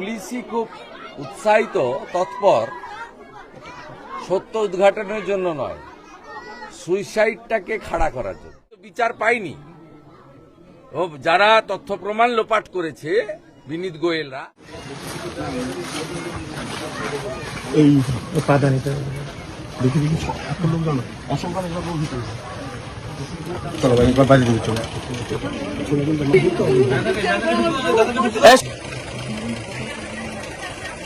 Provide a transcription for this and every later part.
পুলিশই খুব উৎসাহিত তৎপর। সত্য উদ্ঘাটনের জন্য নয় সুইসাইডটাকে খাড়া করার জন্য। বিচার পায়নি ও যারা তথ্য প্রমাণ লোপাট করেছে বিনীত গোয়েলরা। এই দেখি দেখি। অসংখ্য চলো ভাই একবার বাড়ি চলো।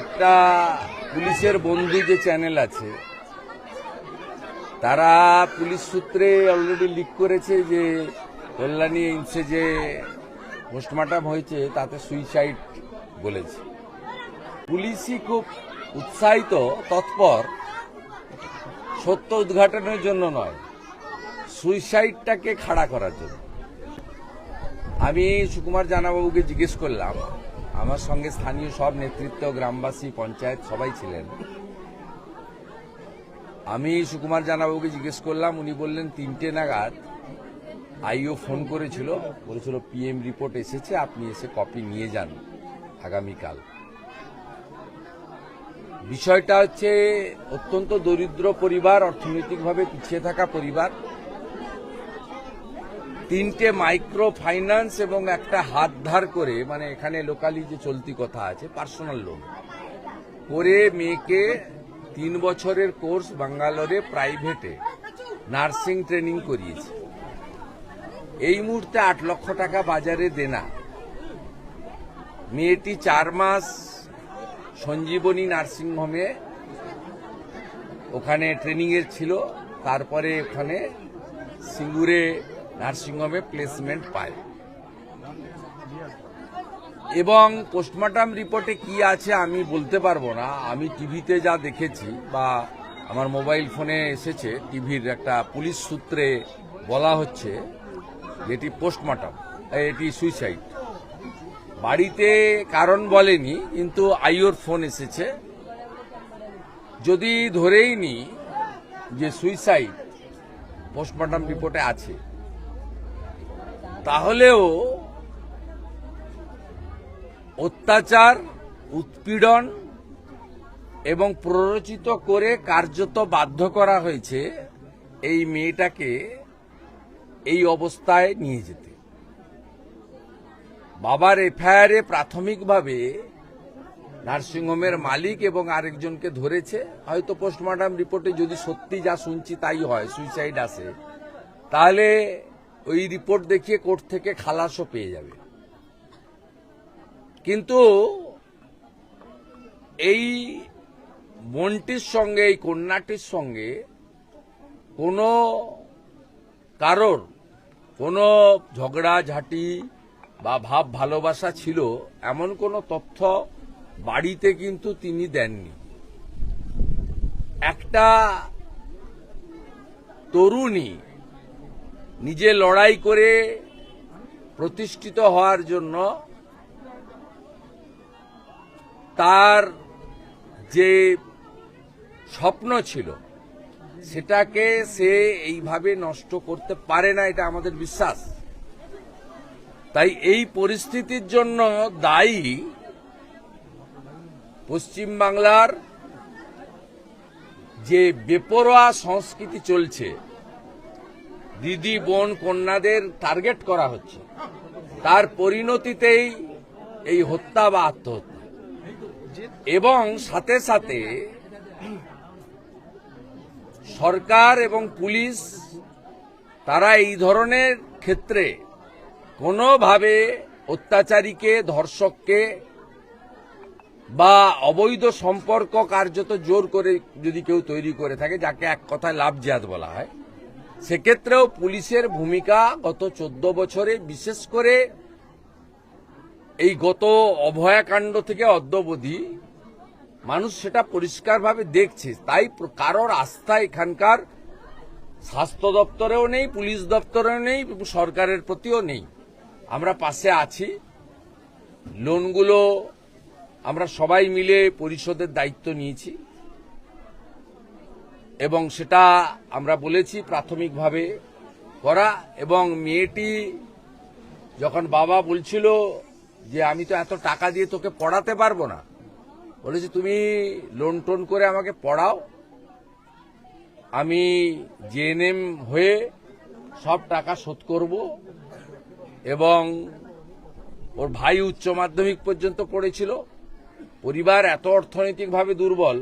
একটা পুলিশের বন্দি যে চ্যানেল আছে, তারা পুলিশ সূত্রে অলরেডি লিক করেছে যে কল্যাণী এইমসে যে পোস্টমর্টম হয়েছে, তাতে সুইসাইড বলেছে। পুলিশই খুব উৎসাহিত, তৎপর, সত্য উদ্ঘাটনের জন্য নয় সুইসাইডটাকে খাড়া করার জন্য। আমি সুকুমার জানাবাবুকে জিজ্ঞেস করলাম আমার সঙ্গে স্থানীয় সব নেতৃত্ব, গ্রামবাসী, পঞ্চায়েত সবাই ছিলেন। আমি সুকুমার জানাবাবুকে জিজ্ঞেস করলাম, উনি বললেন, তিনটে নাগাদ আইও ফোন করেছিল, বলেছিল, পিএম রিপোর্ট এসেছে, আপনি এসে কপি নিয়ে যান আগামীকাল। বিষয়টা হচ্ছে, অত্যন্ত দরিদ্র পরিবার, অর্থনৈতিকভাবে পিছিয়ে থাকা পরিবার। তিনটে মাইক্রো ফাইন্যান্স এবং একটা হাত ধার করে মানে এখানে লোকালি যে চলতি কথা আছে পার্সোনাল লোন করে মেয়েকে তিন বছরের কোর্স বাঙ্গালোরে প্রাইভেটে নার্সিং ট্রেনিং করিয়েছে। এই মুহূর্তে আট লক্ষ টাকা বাজারে দেনা। মেয়েটি চার মাস সঞ্জীবনী নার্সিং হোমে ওখানে ট্রেনিং এর ছিল, তারপরে ওখানে সিঙ্গুরে নার্সিংহোমে প্লেসমেন্ট পায়। এবং পোস্টমর্টম রিপোর্টে কি আছে আমি বলতে পারব না। আমি টিভিতে যা দেখেছি বা আমার মোবাইল ফোনে এসেছে, টিভির একটা পুলিশ সূত্রে বলা হচ্ছে এটি পোস্টমর্টম এটি সুইসাইড বাড়িতে কারণ বলেনি, কিন্তু আইওর ফোন এসেছে। যদি ধরেই নি যে সুইসাইড পোস্টমর্টম রিপোর্টে আছে তাহলেও অত্যাচার, উৎপীড়ন এবং প্ররোচিত করে কার্যত বাধ্য করা হয়েছে এই মেয়েটাকে এই অবস্থায় নিয়ে যেতে। বাবার এফআইআরে প্রাথমিকভাবে নার্সিংহোমের মালিক এবং আরেকজনকে ধরেছে। হয়তো পোস্টমর্টম রিপোর্টে যদি সত্যি যা শুনছি তাই হয়, সুইসাইড আসে তাহলে ওই রিপোর্ট দেখিয়ে কোর্ট থেকে খালাসও পেয়ে যাবে। কিন্তু এই বোনটির সঙ্গে, এই কন্যাটির সঙ্গে কোনো কারোর কোনো ঝগড়াঝাটি বা ভাব ভালোবাসা ছিল, এমন কোনো তথ্য বাড়িতে কিন্তু তিনি দেননি। একটা তরুণী নিজে লড়াই করে প্রতিষ্ঠিত হওয়ার জন্য তার যে স্বপ্ন ছিল, সেটাকে সে এইভাবে নষ্ট করতে পারে না, এটা আমাদের বিশ্বাস। তাই এই পরিস্থিতির জন্য দায়ী পশ্চিমবাংলার যে বেপরোয়া সংস্কৃতি চলছে দিদি, বোন, কন্যাদের টার্গেট করা হচ্ছে। তার পরিণতিতেই এই হত্যা বা আত্মহত্যা। এবং সাথে সাথে সরকার এবং পুলিশ তারা এই ধরনের ক্ষেত্রে কোনোভাবে অত্যাচারীকে, ধর্ষককে বা অবৈধ সম্পর্ক কার্যত জোর করে যদি কেউ তৈরি করে থাকে, যাকে এক কথায় লাভ বলা হয় সেক্ষেত্রেও পুলিশের ভূমিকা গত চোদ্দ বছরে, বিশেষ করে এই গত অভয়াকাণ্ড থেকে অদ্যবধি মানুষ সেটা পরিষ্কারভাবে দেখছে। তাই কারোর আস্থা এখানকার স্বাস্থ্য দপ্তরেও নেই, পুলিশ দপ্তরেও নেই সরকারের প্রতিও নেই। আমরা পাশে আছি। লোনগুলো আমরা সবাই মিলে পরিশোধের দায়িত্ব নিয়েছি। এবং সেটা আমরা বলেছি প্রাথমিকভাবে করা এবং মেয়েটি যখন বাবা বলছিল যে আমি তো এত টাকা দিয়ে তোকে পড়াতে পারব না, বলেছি, তুমি লোন টোন করে আমাকে পড়াও। আমি জেএনএম হয়ে সব টাকা শোধ করব এবং ওর ভাই উচ্চ মাধ্যমিক পর্যন্ত পড়েছিল। পরিবার এত অর্থনৈতিকভাবে দুর্বল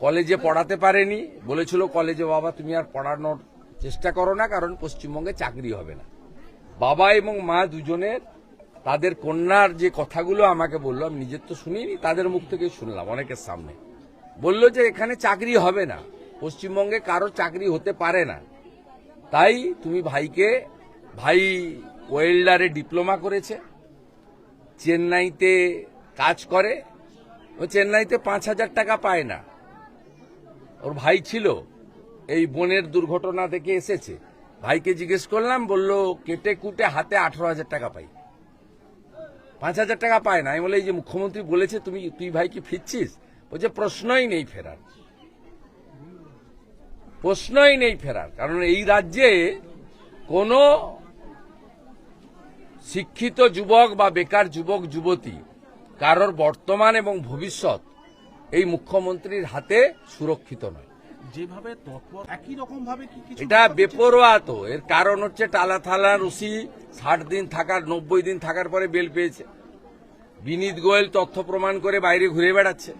কলেজে পড়াতে পারেনি। বলেছিল, কলেজে বাবা, তুমি আর পড়ানোর চেষ্টা করো না, কারণ পশ্চিমবঙ্গে চাকরি হবে না। বাবা এবং মা দুজনের, তাদের কন্যার যে কথাগুলো আমাকে বলল, আমি নিজের তো শুনিনি, তাদের মুখ থেকে শুনলাম অনেকের সামনে। বলল যে, এখানে চাকরি হবে না, পশ্চিমবঙ্গে কারও চাকরি হতে পারে না। তাই তুমি ভাইকে, ভাই ওয়েল্ডারে ডিপ্লোমা করেছে, চেন্নাইতে কাজ করে, ও চেন্নাইতে পাঁচ হাজার টাকা পায় না। ওর ভাই ছিল। এই বোনের দুর্ঘটনা থেকে এসেছে। ভাইকে জিজ্ঞেস করলাম, বলল, কেটে কুটে হাতে আঠারো হাজার টাকা পাই। পাঁচ হাজার টাকা পায় না। আমি বলে এই যে মুখ্যমন্ত্রী বলেছে, তুমি, তুই ভাই কি ফিরছিস? বলছে, প্রশ্নই নেই ফেরার। প্রশ্নই নেই ফেরার। কারণ এই রাজ্যে কোনো শিক্ষিত যুবক বা বেকার যুবক, যুবতী, কারোর বর্তমান এবং ভবিষ্যৎ এই মুখ্যমন্ত্রীর হাতে সুরক্ষিত নয়। যেভাবে তৎপর একই রকম ভাবে এটা বেপরোয়া তো। এর কারণ হচ্ছে টালা থালা রুসি ষাট দিন থাকার নব্বই দিন থাকার পরে বেল পেয়েছে। বিনীত গোয়েল তথ্য প্রমাণ করে বাইরে ঘুরে বেড়াচ্ছে।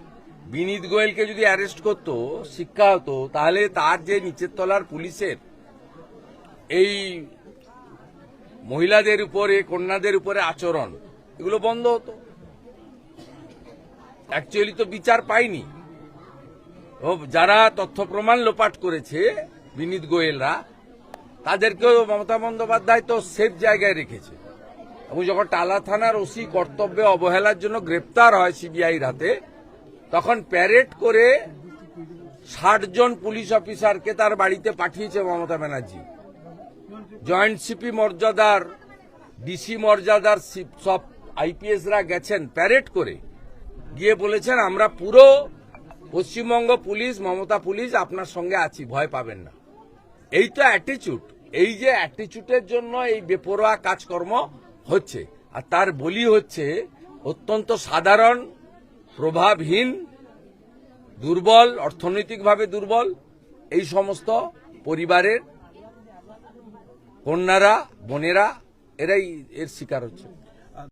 বিনীত গোয়েলকে যদি অ্যারেস্ট করতো শিক্ষা হতো তাহলে তার যে নিচের তলার পুলিশের এই মহিলাদের উপরে কন্যাদের উপরে আচরণ এগুলো বন্ধ হতো। অ্যাকচুয়ালি তো বিচার পাইনি। ও, যারা তথ্য প্রমাণ লোপাট করেছে, বিনীত গোয়েলরা, তাদেরকেও মমতা বন্দ্যোপাধ্যায় তো সেফ জায়গায় রেখেছে। এবং যখন টালা থানার ওসি কর্তব্যে অবহেলার জন্য গ্রেপ্তার হয় সিবিআইর হাতে তখন প্যারেড করে ষাট জন পুলিশ অফিসারকে তার বাড়িতে পাঠিয়েছে মমতা ব্যানার্জি। জয়েন্ট সিপি মর্যাদার, ডিসি মর্যাদার সব আইপিএসরা গেছেন প্যারেড করে। গিয়ে বলেছেন, আমরা পুরো পশ্চিমবঙ্গ পুলিশ, মমতা পুলিশ আপনার সঙ্গে আছি, ভয় পাবেন না। এই তো অ্যাটিচিউড এই যে অ্যাটিচিউডের জন্য এই বেপরোয়া কাজকর্ম হচ্ছে। আর তার বলি হচ্ছে, অত্যন্ত সাধারণ, প্রভাবহীন, দুর্বল, অর্থনৈতিকভাবে দুর্বল, এই সমস্ত পরিবারের কন্যারা, বোনেরা, এরাই এর শিকার হচ্ছে।